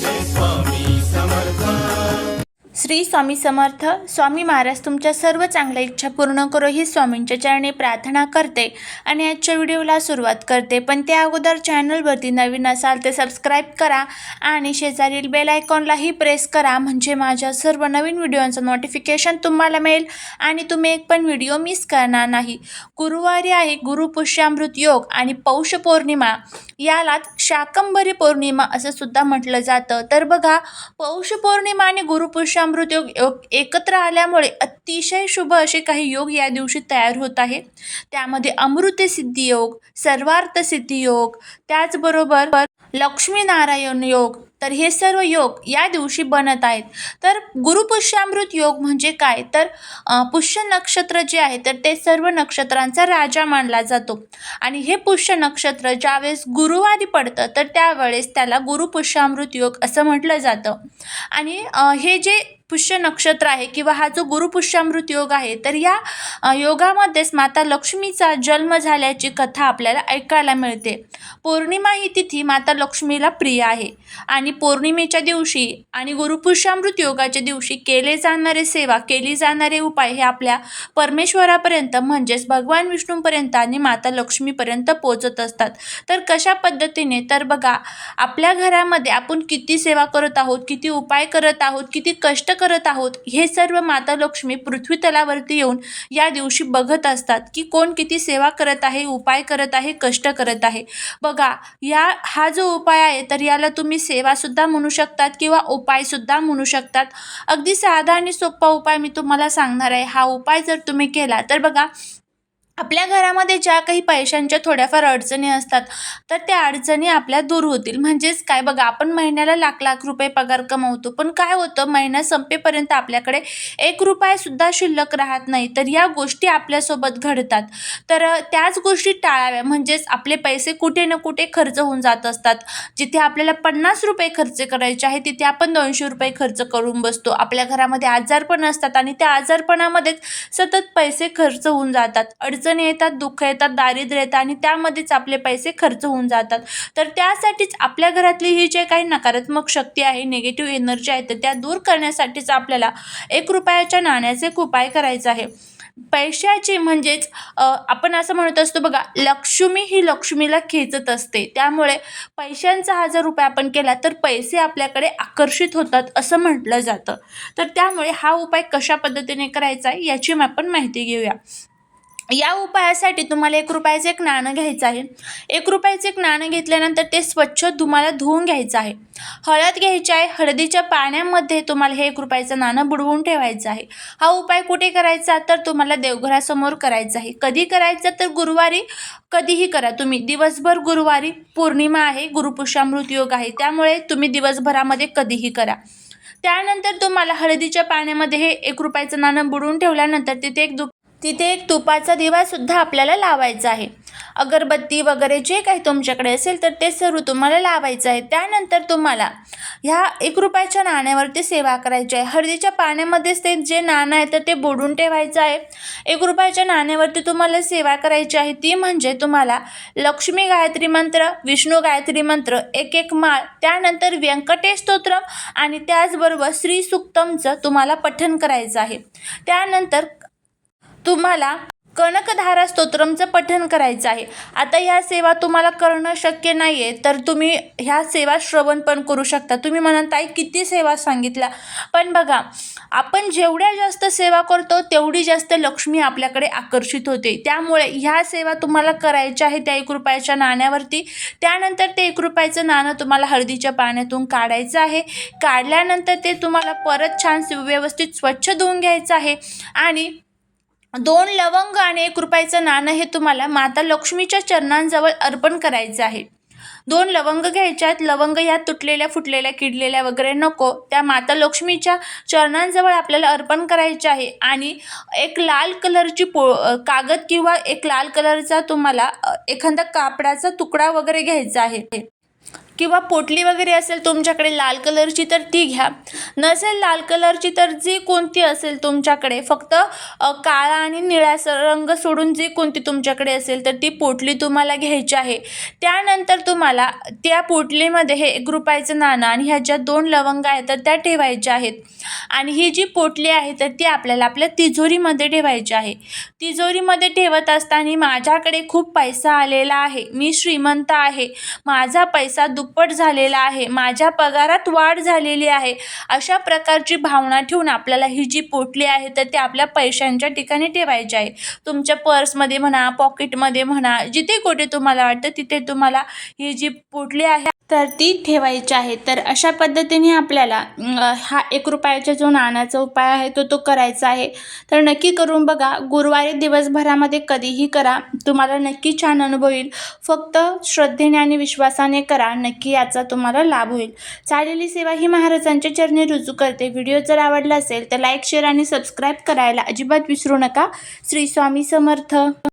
this one. Shri Swami Samarth Swami Maharaj तुमच्या सर्व चांगल्या इच्छा पूर्ण करो ही स्वामींच्या चरणी प्रार्थना करते आणि आजच्या व्हिडिओला सुरुवात करते. पण त्या अगोदर चॅनलवरती नवीन असाल तर सबस्क्राईब करा आणि शेजारील बेल आयकॉनलाही प्रेस करा म्हणजे माझ्या सर्व नवीन व्हिडिओचं नोटिफिकेशन तुम्हाला मिळेल आणि तुम्ही एक पण व्हिडिओ मिस करणार नाही. गुरुवारी आहे गुरुपुष्यामृत योग आणि पौष पौर्णिमा. यालाच शाकंभरी पौर्णिमा असं सुद्धा म्हटलं जातं. तर बघा पौष पौर्णिमा आणि गुरुपुष्यामृत योग योग एकत्र आल्यामुळे अतिशय शुभ असे काही योग या दिवशी तयार होत आहे. त्यामध्ये अमृत सिद्धी योग सर्वार्थ सिद्धी योग त्याचबरोबर लक्ष्मीनारायण योग तर हे सर्व योग या दिवशी बनत आहेत. तर गुरुपुष्यामृत योग म्हणजे काय? तर पुष्य नक्षत्र जे आहे तर ते सर्व नक्षत्रांचा राजा मानला जातो. आणि हे पुष्य नक्षत्र ज्यावेळेस गुरुवारी पडतं तर त्यावेळेस त्याला गुरुपुष्यामृत योग असं म्हटलं जातं. आणि हे जे पुष्य नक्षत्र आहे किंवा हा जो गुरुपुष्यामृत योग आहे तर या योगामध्येच माता लक्ष्मीचा जन्म झाल्याची कथा आपल्याला ऐकायला मिळते. पौर्णिमा ही तिथी माता लक्ष्मीला प्रिय आहे. आणि पौर्णिमेच्या दिवशी आणि गुरुपुष्यामृत योगाच्या दिवशी केले जाणारे सेवा केली जाणारे उपाय हे आपल्या परमेश्वरापर्यंत म्हणजेच भगवान विष्णूपर्यंत आणि माता लक्ष्मीपर्यंत पोचत असतात. तर कशा पद्धतीने? तर बघा आपल्या घरामध्ये आपण किती सेवा करत आहोत किती उपाय करत आहोत किती कष्ट करत आहोत हे सर्व माता लक्ष्मी पृथ्वी तलावरती येऊन या दिवशी बघत असतात की कोण किती सेवा करत आहे उपाय करत आहे कष्ट करत आहे. बघा या हा जो उपाय आहे तर याला तुम्ही सेवा सेवासुद्धा म्हणू शकतात किंवा उपायसुद्धा म्हणू शकतात. अगदी साधा आणि सोपा उपाय मी तुम्हाला सांगणार आहे. हा उपाय जर तुम्ही केला तर बघा आपल्या घरामध्ये ज्या काही पैशांच्या थोड्याफार अडचणी असतात तर त्या अडचणी आपल्या दूर होतील. म्हणजेच काय? बघा आपण महिन्याला लाख लाख रुपये पगार कमवतो पण काय होतं? महिना संपेपर्यंत आपल्याकडे एक रुपयासुद्धा शिल्लक राहत नाही तर या गोष्टी आपल्यासोबत घडतात. तर त्याच गोष्टी टाळाव्या. म्हणजेच आपले पैसे कुठे ना कुठे खर्च होऊन जात असतात. जिथे आपल्याला पन्नास रुपये खर्च करायचे आहे तिथे आपण दोनशे रुपये खर्च करून बसतो. आपल्या घरामध्ये आजारपण असतात आणि त्या आजारपणामध्येच सतत पैसे खर्च होऊन जातात. अडचण येतात दुःख येतात दारिद्र्य येतात आणि त्यामध्येच आपले पैसे खर्च होऊन जातात. तर त्यासाठीच आपल्या घरातली ही जे काही नकारात्मक शक्ती आहे निगेटिव्ह एनर्जी आहे तर त्या दूर करण्यासाठीच आपल्याला एक रुपयाच्या नाण्याचे एक उपाय करायचा आहे. पैशाची म्हणजेच आपण असं म्हणत असतो बघा लक्ष्मी ही लक्ष्मीला खेचत असते. त्यामुळे पैशांचा हा जर रुपये आपण केला तर पैसे आपल्याकडे आकर्षित होतात असं म्हटलं जातं. तर त्यामुळे हा उपाय कशा पद्धतीने करायचा आहे याची आपण माहिती घेऊया. या उपायासाठी तुम्हाला एक रुपयाचं एक नाणं घ्यायचं आहे. एक रुपयाचं एक नाणं घेतल्यानंतर ते स्वच्छ तुम्हाला धुवून घ्यायचं आहे. हळद घ्यायची आहे. हळदीच्या पाण्यामध्ये तुम्हाला हे एक रुपयाचं नाणं बुडवून ठेवायचं आहे. हा उपाय कुठे करायचा तर तुम्हाला देवघरासमोर करायचा आहे. कधी करायचा तर गुरुवारी कधीही करा. तुम्ही दिवसभर गुरुवारी पौर्णिमा आहे गुरुपुष्यामृत योग आहे. त्यामुळे तुम्ही दिवसभरामध्ये कधीही करा. त्यानंतर तुम्हाला हळदीच्या पाण्यामध्ये हे एक रुपयाचं नाणं बुडवून ठेवल्यानंतर तिथे एक दु तिथे एक तुपाचा दिवासुद्धा आपल्याला लावायचा आहे. अगरबत्ती वगैरे जे काही तुमच्याकडे असेल तर ते सर्व तुम्हाला लावायचं आहे. त्यानंतर तुम्हाला ह्या एक रुपयाच्या नाण्यावरती सेवा करायची आहे. हळदीच्या पाण्यामध्येच ते जे नाणं आहे तर ते बुडून ठेवायचं आहे. एक रुपयाच्या नाण्यावरती तुम्हाला सेवा करायची आहे. ती म्हणजे तुम्हाला लक्ष्मी गायत्री मंत्र विष्णू गायत्री मंत्र एक एक माळ त्यानंतर व्यंकटेश स्तोत्र आणि त्याचबरोबर श्री सुक्तमचं तुम्हाला पठण करायचं आहे. त्यानंतर तुम्हाला कनकधारा स्तोत्रमचं पठन करायचं आहे. आता ह्या सेवा तुम्हाला करणं शक्य नाही आहे तर तुम्ही ह्या सेवा श्रवण पण करू शकता. तुम्ही म्हणाल ताई किती सेवा सांगितल्या? पण बघा आपण जेवढ्या जास्त सेवा करतो तेवढी जास्त लक्ष्मी आपल्याकडे आकर्षित होते. त्यामुळे ह्या सेवा तुम्हाला करायच्या आहे त्या एक रुपयाच्या नाण्यावरती. त्यानंतर ते एक रुपयाचं नाणं तुम्हाला हळदीच्या पाण्यातून काढायचं आहे. काढल्यानंतर ते तुम्हाला परत छान व्यवस्थित स्वच्छ धुवून घ्यायचं आहे. आणि दोन लवंग आणि एक रुपयाचं नाणं हे तुम्हाला माता लक्ष्मीच्या चरणांजवळ अर्पण करायचं आहे. दोन लवंग घ्यायच्या आहेत लवंग ह्या तुटलेल्या फुटलेल्या किडलेल्या वगैरे नको त्या माता लक्ष्मीच्या चरणांजवळ आपल्याला अर्पण करायचे आहे. आणि एक लाल कलरची पो कागद किंवा एक लाल कलरचा तुम्हाला एखादा कापडाचा तुकडा वगैरे घ्यायचा आहे. किंवा पोटली वगैरे असेल तुमच्याकडे लाल कलरची तर ती घ्या. नसेल लाल कलरची तर जी कोणती असेल तुमच्याकडे फक्त काळा आणि निळा स रंग सोडून जी कोणती तुमच्याकडे असेल तर ती पोटली तुम्हाला घ्यायची आहे. त्यानंतर तुम्हाला त्या पोटलीमध्ये हे एक रुपयाचं नाणं आणि ह्या ज्या दोन लवंगा आहेत तर त्या ठेवायच्या आहेत. आणि ही जी पोटली आहे तर ती आपल्याला आपल्या तिजोरीमध्ये ठेवायची आहे. तिजोरीमध्ये ठेवत असताना माझ्याकडे खूप पैसा आलेला आहे. मी श्रीमंत आहे. माझा पैसा दु दुप्पट झालेला आहे. माझ्या पगारात वाढ झालेली आहे. अशा प्रकारची भावना ठेवून आपल्याला ही जी पोटली आहे तर ती आपल्या पैशांच्या ठिकाणी ठेवायची आहे. तुमच्या पर्समध्ये म्हणा पॉकेटमध्ये म्हणा जिथे कुठे तुम्हाला वाटतं तिथे तुम्हाला ही जी पोटली आहे तर ती ठेवायची आहे. तर अशा पद्धतीने आपल्याला हा एक रुपयाचा जो नाण्याचा उपाय आहे तो तो करायचा आहे. तर नक्की करून बघा. गुरुवारी दिवसभरामध्ये कधीही करा. तुम्हाला नक्की छान अनुभव येईल. फक्त श्रद्धेने आणि विश्वासाने करा. नक्की याचा तुम्हाला लाभ होईल. चालेली सेवा ही महाराजांच्या चरणी रुजू करते. व्हिडिओ जर आवडला असेल तर लाईक शेअर आणि सबस्क्राईब करायला अजिबात विसरू नका. श्री स्वामी समर्थ.